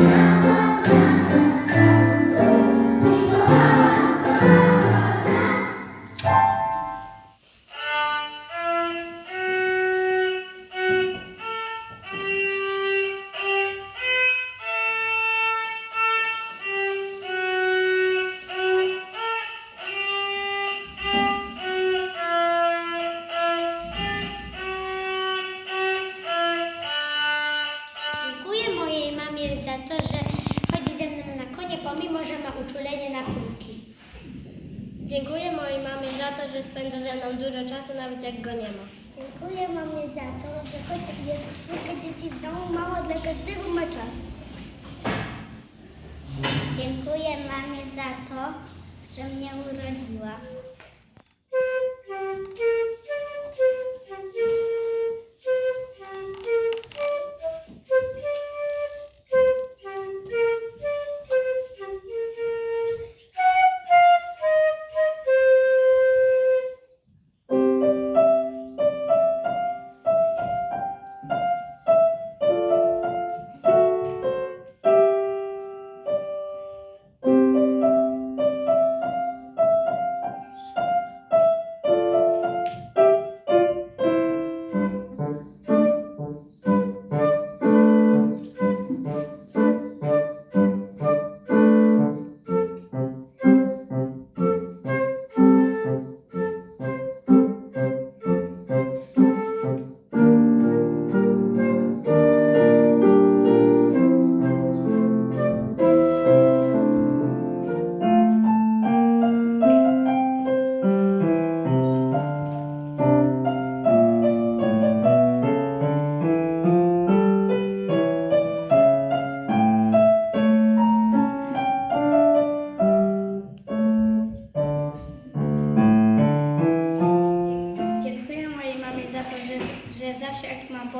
Yeah. Mamie za to, że spędza ze mną dużo czasu, nawet jak go nie ma. Dziękuję mamie za to, że choć jest czwórka dzieci w domu, mama dla każdego ma czas. Dziękuję mamie za to, że mnie urodziła.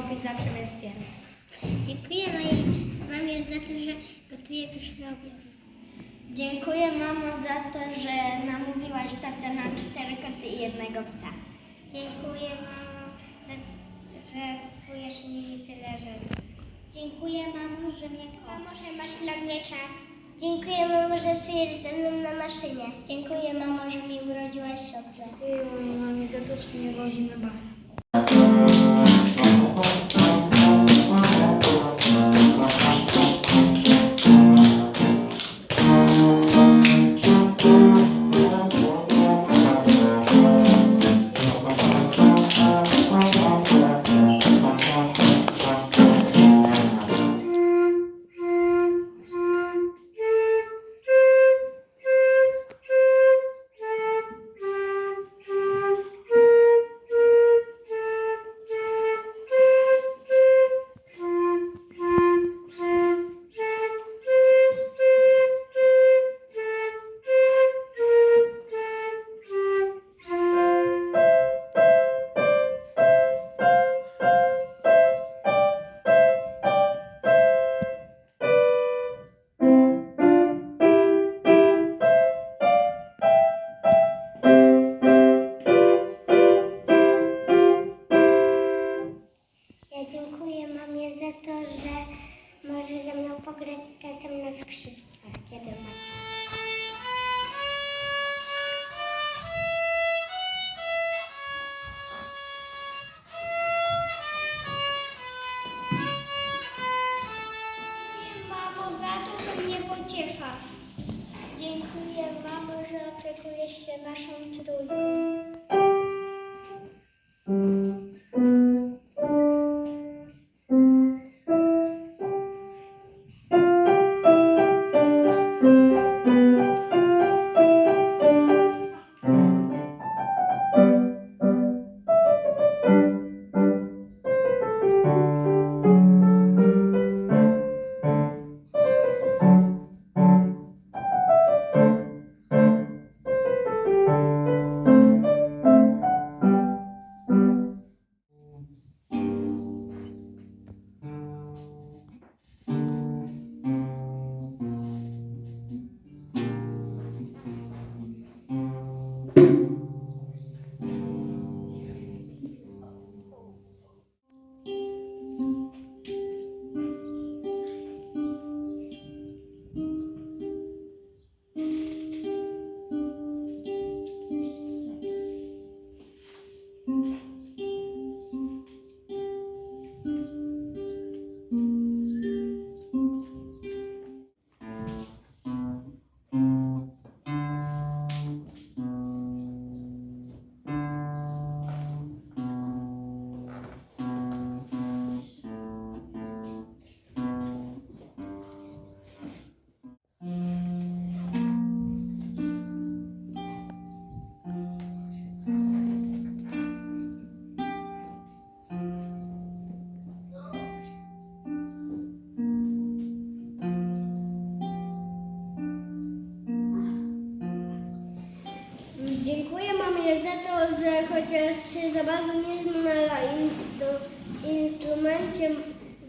Popis, zawsze mnie wspiera. Dziękuję mojej mamie za to, że gotuje pyszne obiady. Dziękuję mamo za to, że namówiłaś tatę na cztery koty i jednego psa. Dziękuję mamo, że, że kupujesz mi tyle rzeczy. Dziękuję mamo, że mnie kochasz. Mamo, że masz dla mnie czas. Dziękuję mamo, że szyjesz ze mną na maszynie. Dziękuję mamo, że mi urodziłaś siostrę. Dziękuję mojej mamie za to, że mnie wozi na basen. Zapraszam to do Mm-hmm. Że chociaż się za bardzo nie znalazła do instrumencie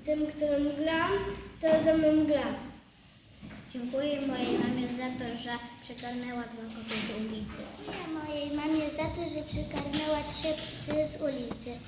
tym, którym gram, to za mną gra. Dziękuję mojej mamie za to, że przygarnęła dwa koty z ulicy. Dziękuję mojej mamie za to, że przygarnęła trzy psy z ulicy.